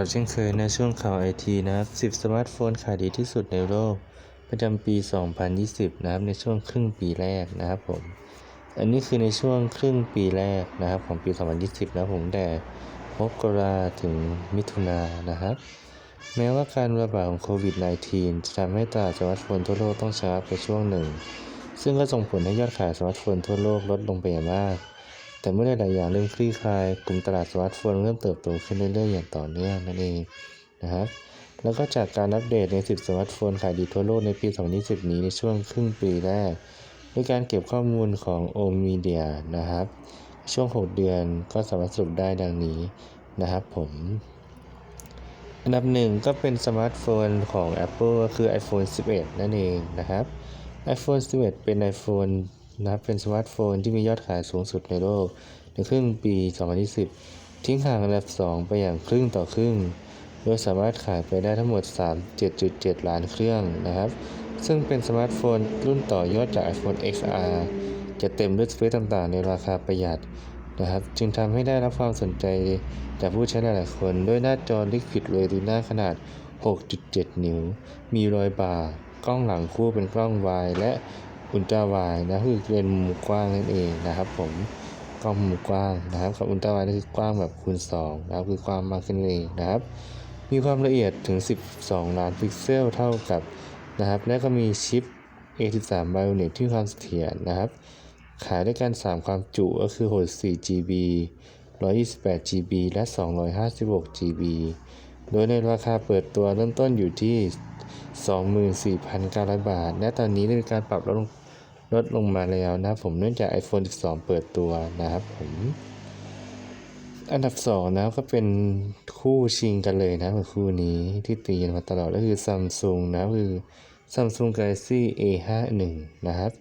กับเช่นเคยในช่วงข่าวไอทีนะครับ 10 สมาร์ทโฟนขายดีที่สุดในโลก ประจำปี 2020 นะครับ ในช่วงครึ่งปีแรกนะครับผม อันนี้คือในช่วงครึ่งปีแรกนะครับของปี 2020 นะผมแต่มกราถึงมิถุนายนนะครับ แม้ว่าการระบาดของโควิด -19 จะทำให้ตลาดสมาร์ทโฟนทั่วโลกต้องชะงักไปช่วงหนึ่ง ซึ่งก็ส่งผลให้ยอดขายสมาร์ทโฟนทั่วโลกลดลงไปอย่างมาก แต่เมื่อหลายๆอย่างเริ่มคลี่คลายกลุ่มตลาดสมาร์ทโฟนเริ่มเติบโตขึ้นเรื่อยๆอย่างต่อเนื่องนั่นเองนะครับแล้วก็จากการอัปเดตใน 10 สมาร์ทโฟนขายดีทั่วโลกในปี 2020 นี้ในช่วงครึ่งปีแรกด้วยการเก็บข้อมูลของ o m e d i a นะครับ ช่วง 6 เดือนก็สามารถสรุปได้ดังนี้นะครับผม อันดับหนึ่งก็เป็นสมาร์ทโฟนของ Apple ก็คือ iPhone 11 นั่นเองนะครับ iPhone 11 เป็น iPhone นับเป็นสมาร์ทโฟนที่มียอดขายสูงสุดในโลก ในครึ่งปี 2020 ทิ้งห่างอันดับ 2 ไปอย่างครึ่งต่อครึ่ง โดยสามารถขายไปได้ทั้งหมด 37.7 ล้านเครื่องนะครับ ซึ่งเป็นสมาร์ทโฟนรุ่นต่อยอดจาก iPhone XR จะเต็มด้วยสเปคต่างๆ ในราคาประหยัดนะครับ จึงทำให้ได้รับความสนใจจากผู้ใช้หลายๆคน ด้วยหน้าจอ Liquid Retina ขนาด 6.7 นิ้ว มีรอยบาร์กล้องหลังคู่เป็นกล้องวายและ อุลตร้าไวด์นะคือเป็นมุมกว้างนั่นเองนะครับผมกล้องมุมกว้างนะครับกับอุลตร้าไวด์นี่คือกว้างแบบคูณ2นะครับคือกว้างมากขึ้นเองนะครับ มีความละเอียดถึง 12 ล้านพิกเซลเท่ากับนะครับ และก็มีชิป A13 Bionic ที่ความเสถียรนะครับ ขายด้วยกัน 3 ความจุก็คือ64 GB 128 GB และ 256 GB โดยในราคาเปิดตัวเริ่มต้นอยู่ที่ 24,900 บาท และตอนนี้ได้มีการปรับลดลงลดลงมาแล้วนะผมเนื่องจาก iPhone 12 เปิดตัวนะครับผมอันดับ2นะก็เป็นคู่ชิงกันเลยนะคู่นี้ที่ตีกันมาตลอดก็คือ Samsung นะคือ Samsung Galaxy A51 นะครับ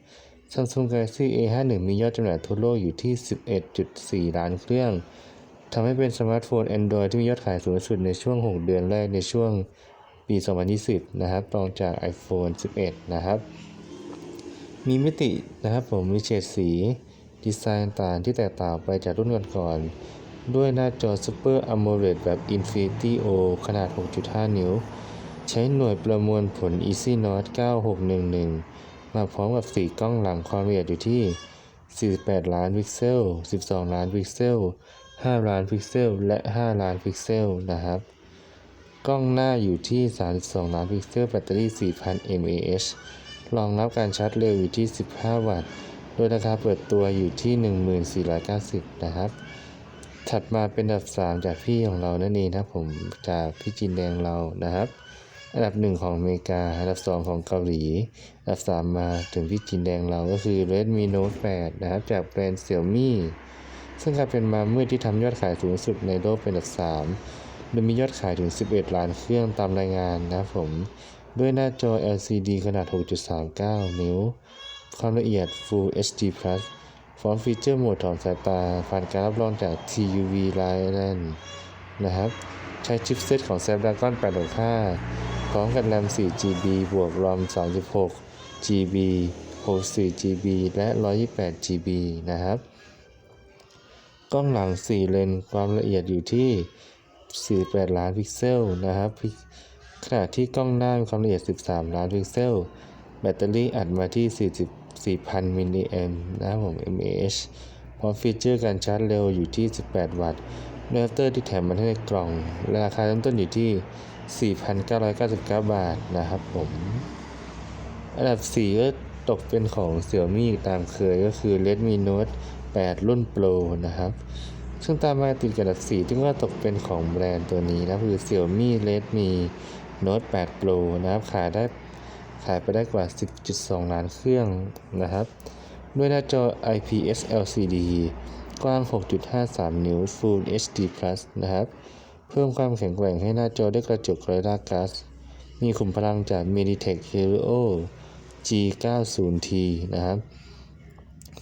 Samsung Galaxy A51 มียอดจำหน่ายทั่วโลกอยู่ที่ 11.4 ล้านเครื่องทำให้เป็นสมาร์ทโฟน Android ที่มียอดขายสูงสุดในช่วง 6 เดือนแรกในช่วง ปี 2020 นะครับรองจาก iPhone 11 นะครับ มีมิตินะครับผมมีเฉดสีดีไซน์ต่างที่แตกต่างไปจากรุ่นก่อนๆด้วยหน้าจอ Super AMOLED แบบ Infinity O ขนาด 6.5 นิ้ว ใช้หน่วยประมวลผล EasyNote 9611 มาพร้อมกับ4กล้องหลังความละเอียดอยู่ที่ 48 ล้านพิกเซล 12 ล้านพิกเซล 5 ล้านพิกเซล และ 5 ล้านพิกเซลนะครับ กล้องหน้าอยู่ที่ 32 ล้านพิกเซล แบตเตอรี่ 4,000 mAh รองรับการชาร์จเร็วอยู่ที่ 15 วัตต์ โดยราคาเปิดตัวอยู่ที่ 1490 นะครับ ถัดมาเป็นอันดับ 3 จากพี่ของเรานั่นเองนะครับผมจากพี่จินแดงเรานะครับ อันดับ 1 ของอเมริกา อันดับ 2 ของเกาหลี อันดับ 3 มาถึงพี่จินแดงเราก็คือ Redmi Note 8 นะครับ จากแบรนด์ Xiaomi ซึ่งกลายเป็นมามืดที่ทำยอดขายสูงสุดในโลกเป็นอันดับ 3 โดยมียอดขายถึง 11 ล้านเครื่องตามรายงานนะครับผม ด้วยหน้าจอ LCD ขนาด 6.39 นิ้ว ความละเอียด Full HD Plus พร้อมฟีเจอร์โหมดถอนสายตา ผ่านการรับรองจาก TUV Lion นะครับ ใช้ชิปเซตของ Snapdragon 865 พร้อมกับ RAM 4GB บวก ROM 36GB 64GB และ 128GB นะครับ กล้องหลัง 4 เลน ความละเอียดอยู่ที่ 48 ล้านพิกเซลนะครับ ขณะที่กล้องหน้ามีความละเอียด 13 ล้านพิกเซล แบตเตอรี่อัดมาที่ 44,000 มิลลิแอมป์นะครับผม mAh พร้อมฟีเจอร์การชาร์จเร็วอยู่ที่ 18 วัตต์อะแดปเตอร์ที่แถมมาให้ในกล่อง ราคาเริ่มต้นอยู่ที่ 4,999 บาทนะครับผม อันดับ 4 ก็ตกเป็นของ Xiaomi ตามเคยก็คือ Redmi Note 8 รุ่น Pro นะครับ ซึ่งตามมาติดกับอันดับ4ที่ว่าตกเป็นของแบรนด์ตัวนี้นะคือ Xiaomi Redmi Note 8 Pro นะครับขายได้ขายไปได้กว่า 10.2 ล้านเครื่องนะครับ ด้วยหน้าจอ IPS LCD กว้าง 6.53 นิ้ว Full HD Plus นะครับ เพิ่มความแข็งแกร่งให้หน้าจอด้วยกระจก Gorilla Glass มีขุมพลังจาก Meditech Helio G90T นะครับ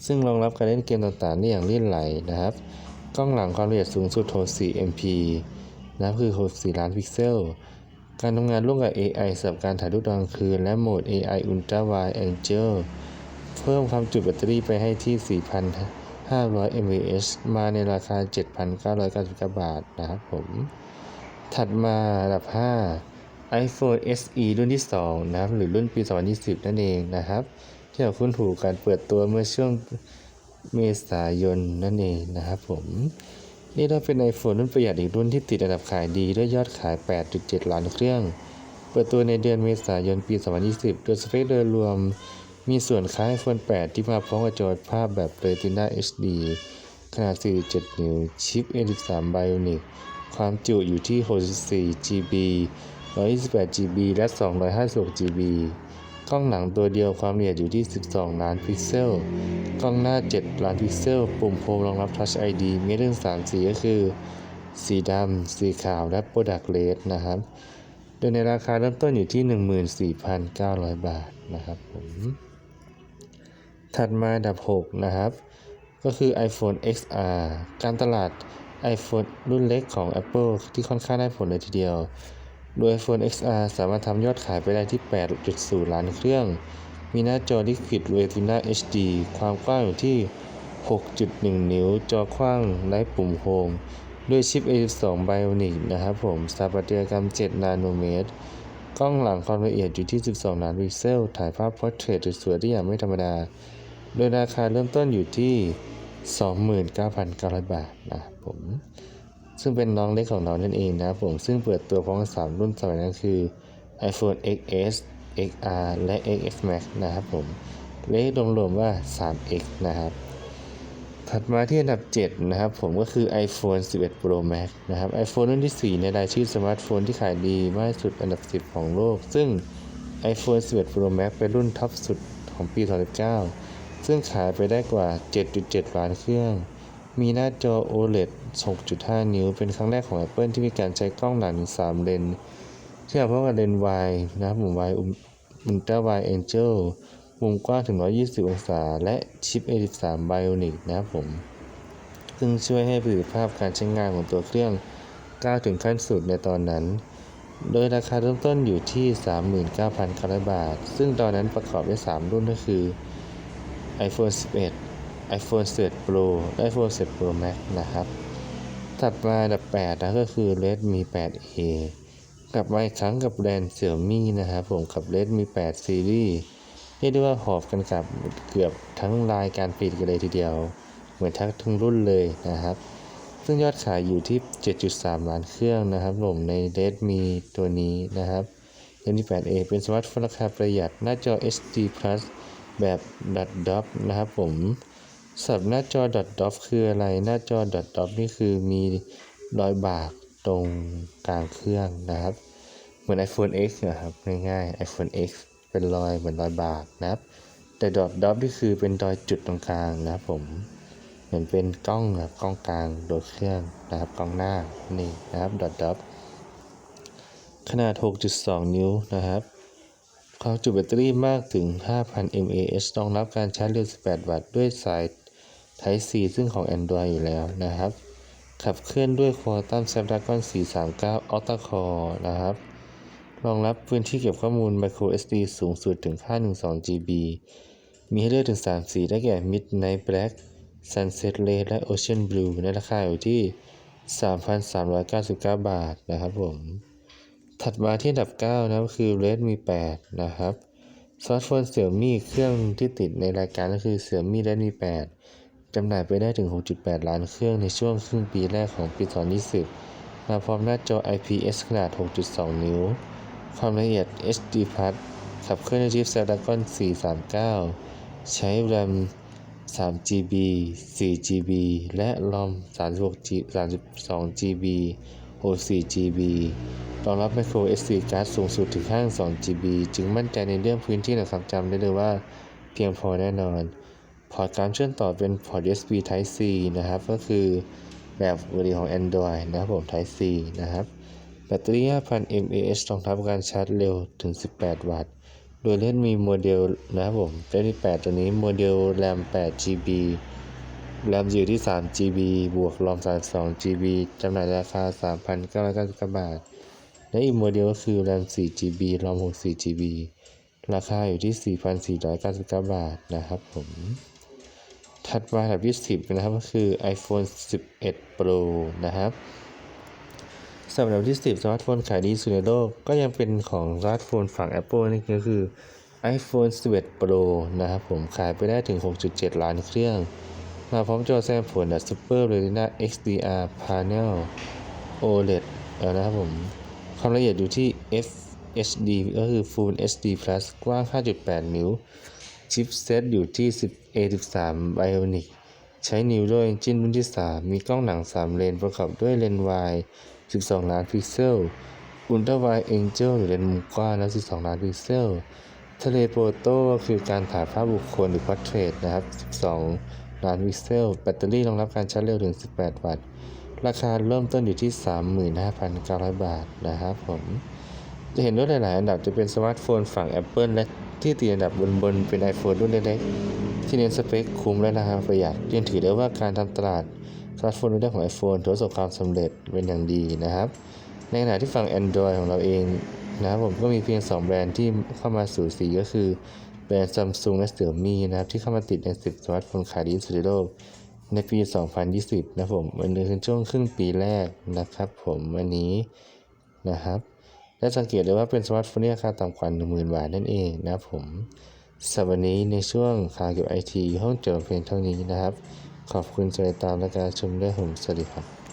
ซึ่งรองรับการเล่นเกมต่างๆได้อย่างลื่นไหลนะครับ กล้องหลังความละเอียดสูงสุด 64 MP นะครับคือ 64 ล้านพิกเซล การทำงานร่วมกับ AI สำหรับการถ่ายรูปตอนกลางคืน และโหมด AI Ultra Wide Angle เพิ่มความจุแบตเตอรี่ไปให้ที่ 4,500 mAh มาในราคา 7,999 บาทนะครับผม ถัดมาอันดับ 5 iPhone SE รุ่นที่ 2 นะครับ หรือรุ่นปี 2020 นั่นเองนะครับ ที่เราคุ้นถูกการเปิดตัวเมื่อช่วง เมษายนนั่นเองนะครับผมนี่เราเป็น iPhone รุ่นประหยัดอีกรุ่นที่ติดอันดับขายดีด้วยยอดขาย 8.7 ล้านเครื่อง เปิดตัวในเดือนเมษายนปี 2020 โดยสเปคโดยรวมมีส่วนคล้าย iPhone 8 ที่มาพร้อมกับจอภาพแบบ Retina HD ขนาด 47 นิ้ว ชิป A13 Bionic ความจุอยู่ที่ 64 GB 128 GB และ 256 GB กล้องหลังตัวเดียวความละเอียดอยู่ที่ 12 ล้านพิกเซล กล้องหน้า 7 ล้านพิกเซล ปุ่มโฮมรองรับ Touch ID มีเรื่อง3สีก็คือ สีดำ สีขาว และ Product Red นะครับ โดยในราคาเริ่มต้นอยู่ที่ 14,900 บาทนะครับผมถัดมาดับ 6 นะครับ ก็คือ iPhone XR การตลาด iPhone รุ่นเล็กของ Apple ที่ค่อนข้างได้ผลเลยทีเดียว โดย iPhone XR สามารถทำยอดขายไปได้ที่ 8.0 ล้านเครื่อง มีหน้าจอ Liquid Retina HD ความกว้างอยู่ที่ 6.1 นิ้ว จอกว้างไร้ปุ่มโฮม ด้วยชิป A12 Bionic นะครับผม สถาปัตยกรรม 7 นาโนเมตร กล้องหลังความละเอียดอยู่ที่ 12 ล้านพิกเซล ถ่ายภาพพอร์เทรตสวยๆได้อย่างไม่ธรรมดา โดยราคาเริ่มต้นอยู่ที่ 29,900 บาทนะครับผม ซึ่งเป็นน้องเล็กของเรานั่นเองนะครับผมซึ่งเปิดตัวพร้อมกับ3รุ่นสมัยนั้นคือ iPhone XS XR และ XS Max นะครับผมเลขรวมๆว่า 3X นะครับ ถัดมาที่อันดับ 7 นะครับ ผมก็คือ iPhone 11 Pro Max นะครับ iPhone รุ่นที่ 4 ในรายชื่อสมาร์ทโฟนที่ขายดีมากที่สุดอันดับ 10 ของโลก ซึ่ง iPhone 11 Pro Max เป็นรุ่นท็อปสุดของปี 2019 ซึ่งขายไปได้กว่า 7.7 ล้านเครื่อง มีหน้าจอ OLED 6.5 นิ้ว เป็นครั้งแรกของ Apple ที่มีการใช้กล้องหลังถึง3เลนที่มาพร้อมกับเลนส์ wide นะครับผม wide ultra wide angle มุมกว้างถึง 120 องศา และชิป A13 Bionic นะครับผม ซึ่งช่วยให้ประสิทธิภาพการใช้งานของตัวเครื่องก้าวถึงขั้นสุดในตอนนั้น โดยราคาเริ่มต้นอยู่ที่ 39,900 บาท ซึ่งตอนนั้นประกอบด้วย 3 รุ่นก็คือ iPhone 11 iPhone 11 Pro และ iPhone 11 Pro Max นะครับ ถัดมาอัดับ8นะก็คือ Redmi 8A กลับมาอีกครั้งกับแบรนด์ Xiaomi นะครับผมกับ Redmi 8 Series เรียกได้ว่าหอบกันกับเกือบทั้งรายการผลิตกันเลยทีเดียว เหมือนทั้งทั้งรุ่นเลยนะครับ ซึ่งยอดขายอยู่ที่ 7.3 ล้านเครื่องนะครับผมใน Redmi ตัวนี้นะครับ Redmi 8A เป็นสมาร์ทโฟนราคาประหยัดหน้าจอ HD Plus แบบ dot dot นะครับผม สับหน้าจอ dot คืออะไร หน้าจอ dot นี่คือมีรอยบากตรงกลางเครื่องนะครับ เหมือน iPhone X นะครับ ง่ายๆ iPhone X เป็นรอยเหมือนรอยบากนะครับ แต่ dot dot นี่คือเป็นรอยจุดตรงกลางนะครับผม เหมือนเป็นกล้องแบบกล้องกลางโดยเครื่องนะครับกล้องหน้านี่นะครับ dot dot ขนาด 6.2 นิ้วนะครับความจุแบตเตอรี่มากถึง 5,000 mAh รองรับการชาร์จเร็ว 18 วัตต์ด้วยสาย Type C ซึ่งของ Android อยู่แล้วนะครับ ขับเคลื่อนด้วย Qualcomm Snapdragon 439 Octa Core นะครับ รองรับพื้นที่เก็บข้อมูล Micro SD สูงสุดถึง512 GB มีให้เลือกถึง 3 สีได้แก่ Midnight Black Sunset Red และ Ocean Blue ในราคาอยู่ที่ 3,399 บาทนะครับผม ถัดมาที่อันดับ 9 นะครับคือ Redmi 8 นะครับสมาร์ทโฟน Xiaomi เครื่องที่ติดในรายการก็คือ Xiaomi Redmi 8 จำหน่ายไปได้ถึง 6.8 ล้านเครื่องในช่วงครึ่งปีแรกของปี 2020 มาพร้อมหน้าจอ IPS ขนาด 6.2 นิ้ว ความละเอียด HD Plus ขับเคลื่อนด้วยชิป Snapdragon 439 ใช้ RAM 3GB 4GB และ ROM 32GB, 64GB รองรับ micro SD card สูงสุดถึง52 GB จึงมั่นใจในเรื่องพื้นที่และความจำได้เลยว่า เพียงพอแน่นอน พอร์ตการเชื่อมต่อเป็นพอร์ต USB Type C นะครับ ก็คือแบบวอร์ของ Android นะครับผม Type C นะครับ แบตเตอรี่ 5,000 mAh รองรับการชาร์จเร็วถึง 18 วัตต์ โดยเล่นมีโมเดลนะครับผมเล่นมี8ตัวนี้โมเดล RAM 8 GB RAM อยู่ที่ 3 GB บวก ROM 32 GB จำหน่ายราคา 3,999 บาท และอีกโมเดลก็คือ RAM 4 GB ROM 64 GB ราคาอยู่ที่ 4,499 บาทนะครับผม ถัดมาอันดับที่ 10 นะครับ ก็คือ iPhone 11 Pro นะครับสำหรับที่ 10 สมาร์ทโฟนขายดีสุดในโลก ก็ยังเป็นของสมาร์ทโฟนฝั่ง Apple นี่ก็คือ iPhone 11 Pro นะครับผมขายไปได้ถึง 6.7 ล้านเครื่อง มาพร้อมจอแสดงผล Super Retina XDR Panel OLED แล้วนะครับผม ความละเอียดอยู่ที่ FHD ก็คือ Full HD Plus กว้าง 5.8 นิ้ว ชิปเซตอยู่ที่10 A13 Bionic ใช้นิ้วด้วย Engine รุ่นที่ 3 มีกล้องหนัง 3 เลนประกอบด้วยเลนส์วาย12 ล้านพิกเซลอุลตราไวเอ็นเจลหรือเลนส์มุมกว้างแล้ว12 ล้านพิกเซล ทะเลโปรโตก็คือการถ่ายภาพบุคคลหรือ Portrait นะครับ 12 ล้านพิกเซล แบตเตอรี่รองรับการชาร์จเร็วถึง 18 วัตต์ ราคาเริ่มต้นอยู่ที่ 35,900 บาทนะครับผมจะเห็นว่าหลาย ๆ อันดับจะเป็นสมาร์ทโฟนฝั่ง Apple และ ที่ตีอันดับบนๆเป็น iPhone รุ่นเล็กๆ ที่เน้นสเปคคุ้มและราคาประหยัดยังถือได้ว่าการทำตลาดสมาร์ทโฟนรุ่นแรกของ iPhone ถือประสบความสำเร็จเป็นอย่างดีนะครับ ในขณะที่ฝั่ง Android ของเราเองนะครับผมก็มีเพียง 2 แบรนด์ที่เข้ามาสู่สีก็คือ แบรนด์ Samsung และ Xiaomi นะครับ ที่เข้ามาติดใน 10 สมาร์ทโฟนขายดีที่สุดในโลกในปี 2020 นะครับผมมันเป็นช่วงครึ่งปีแรกนะครับผมวันนี้นะครับ และสังเกตได้ว่าเป็นสมาร์ทโฟนที่ราคาต่ำกว่า10,000 บาทนั่นเองนะครับผมสำหรับวันนี้ในช่วงข่าวเกี่ยวกับไอทีห้องจอเพียงเท่านี้นะครับ ขอบคุณสำหรับตามและการชมด้วยผมสวัสดีครับ